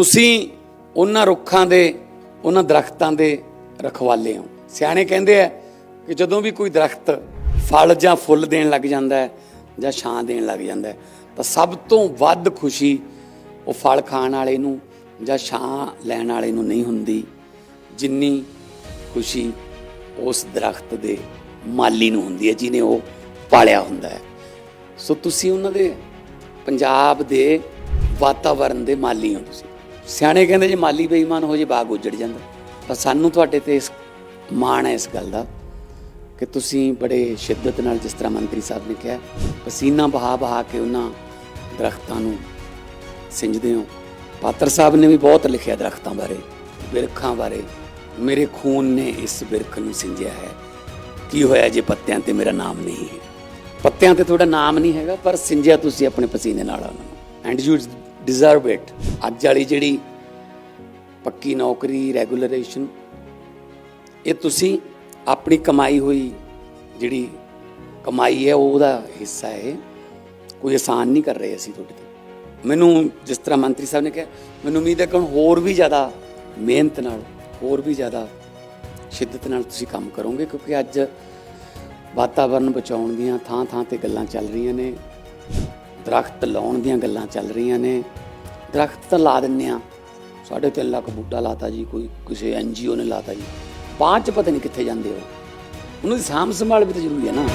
ਤੁਸੀਂ ਉਹਨਾਂ ਰੁੱਖਾਂ ਦੇ, ਉਹਨਾਂ ਦਰਖਤਾਂ ਦੇ ਰਖਵਾਲੇ ਹੋ। ਸਿਆਣੇ ਕਹਿੰਦੇ ਆ ਕਿ ਜਦੋਂ ਵੀ ਕੋਈ ਦਰਖਤ ਫਲ ਜਾਂ ਫੁੱਲ ਦੇਣ ਲੱਗ ਜਾਂਦਾ ਹੈ ਜਾਂ ਛਾਂ ਦੇਣ ਲੱਗ ਜਾਂਦਾ ਹੈ, ਤਾਂ ਸਭ ਤੋਂ ਵੱਧ ਖੁਸ਼ੀ ਉਹ ਫਲ ਖਾਣ ਵਾਲੇ ਨੂੰ ਜਾਂ ਛਾਂ ਲੈਣ ਵਾਲੇ ਨੂੰ ਨਹੀਂ ਹੁੰਦੀ, ਜਿੰਨੀ ਖੁਸ਼ੀ ਉਸ ਦਰਖਤ ਦੇ ਮਾਲੀ ਨੂੰ ਹੁੰਦੀ ਹੈ ਜਿਹਨੇ ਉਹ ਪਾਲਿਆ ਹੁੰਦਾ ਹੈ। ਸੋ ਤੁਸੀਂ ਉਹਨਾਂ ਦੇ ਪੰਜਾਬ ਦੇ ਵਾਤਾਵਰਣ ਦੇ ਮਾਲੀ ਹੋ ਤੁਸੀਂ। ਸਿਆਣੇ ਕਹਿੰਦੇ ਜੇ ਮਾਲੀ ਬੇਈਮਾਨ ਹੋ ਜੇ ਬਾਗ ਉਜੜ ਜਾਂਦਾ। ਪਰ ਸਾਨੂੰ ਤੁਹਾਡੇ ਤੇ ਇਸ ਮਾਣ ਹੈ ਇਸ ਗੱਲ ਦਾ ਕਿ ਤੁਸੀਂ ਬੜੇ ਸ਼ਿੱਦਤ ਨਾਲ ਜਿਸ ਤਰ੍ਹਾਂ ਮੰਤਰੀ ਸਾਹਿਬ ਨੇ ਕਿਹਾ, ਪਸੀਨਾ ਬਹਾ ਬਹਾ ਕੇ ਉਹਨਾਂ ਦਰਖਤਾਂ ਨੂੰ ਸਿੰਜਦੇ ਹੋ। ਪਾਤਰ ਸਾਹਿਬ ਨੇ ਵੀ ਬਹੁਤ ਲਿਖਿਆ ਦਰਖਤਾਂ ਬਾਰੇ, ਬਿਰਖਾਂ ਬਾਰੇ। ਮੇਰੇ ਖੂਨ ਨੇ ਇਸ ਬਿਰਖ ਨੂੰ ਸਿੰਜਿਆ ਹੈ। ਕੀ ਹੋਇਆ ਜੇ ਪੱਤਿਆਂ ਤੇ ਮੇਰਾ ਨਾਮ ਨਹੀਂ ਹੈ? ਪੱਤਿਆਂ ਤੇ ਤੁਹਾਡਾ ਨਾਮ ਨਹੀਂ ਹੈਗਾ, ਪਰ ਸਿੰਜਿਆ ਤੁਸੀਂ ਆਪਣੇ ਪਸੀਨੇ ਨਾਲ ਉਹਨਾਂ ਨੂੰ। ਐਂਡ ਯੂ ਡਿਜ਼ਰਵ ਇਟ ਅੱਜ ਵਾਲੀ ਜਿਹੜੀ ਪੱਕੀ ਨੌਕਰੀ ਰੈਗੂਲਰੇਸ਼ਨ ਇਹ ਤੁਸੀਂ ਆਪਣੀ ਕਮਾਈ ਹੋਈ ਜਿਹੜੀ ਕਮਾਈ ਹੈ, ਉਹਦਾ ਹਿੱਸਾ ਹੈ। ਕੋਈ ਆਸਾਨ ਨਹੀਂ ਕਰ ਰਹੇ ਅਸੀਂ ਤੁਹਾਡੇ ਤੇ। ਮੈਨੂੰ ਜਿਸ ਤਰ੍ਹਾਂ ਮੰਤਰੀ ਸਾਹਿਬ ਨੇ ਕਿਹਾ, ਮੈਨੂੰ ਉਮੀਦ ਹੈ ਕਿ ਹੁਣ ਹੋਰ ਵੀ ਜ਼ਿਆਦਾ ਮਿਹਨਤ ਨਾਲ, ਹੋਰ ਵੀ ਜ਼ਿਆਦਾ ਸ਼ਿੱਦਤ ਨਾਲ ਤੁਸੀਂ ਕੰਮ ਕਰੋਗੇ, ਕਿਉਂਕਿ ਅੱਜ ਵਾਤਾਵਰਨ ਬਚਾਉਣ ਦੀਆਂ ਥਾਂ ਥਾਂ ਤੇ ਗੱਲਾਂ ਚੱਲ ਰਹੀਆਂ ਨੇ। ਦਰਖਤ ਲਾਉਣ ਦੀਆਂ ਗੱਲਾਂ ਚੱਲ ਰਹੀਆਂ ਨੇ। ਦਰਖਤ ਤਾਂ ਲਾ ਦਿੰਨੇ ਆ ਸਾਢੇ ਤਿੰਨ ਲੱਖ ਬੂਟਾ ਲਾਤਾ ਜੀ, ਕੋਈ ਕਿਸੇ ਐਨਜੀਓ ਨੇ ਲਾਤਾ ਜੀ। ਬਾਅਦ ਚ ਪਤਾ ਨਹੀਂ ਕਿੱਥੇ ਜਾਂਦੇ ਹੋ ਉਹਨਾਂ ਦੀ ਸਾਂਭ ਸੰਭਾਲ ਵੀ ਤਾਂ ਜ਼ਰੂਰੀ ਹੈ ਨਾ।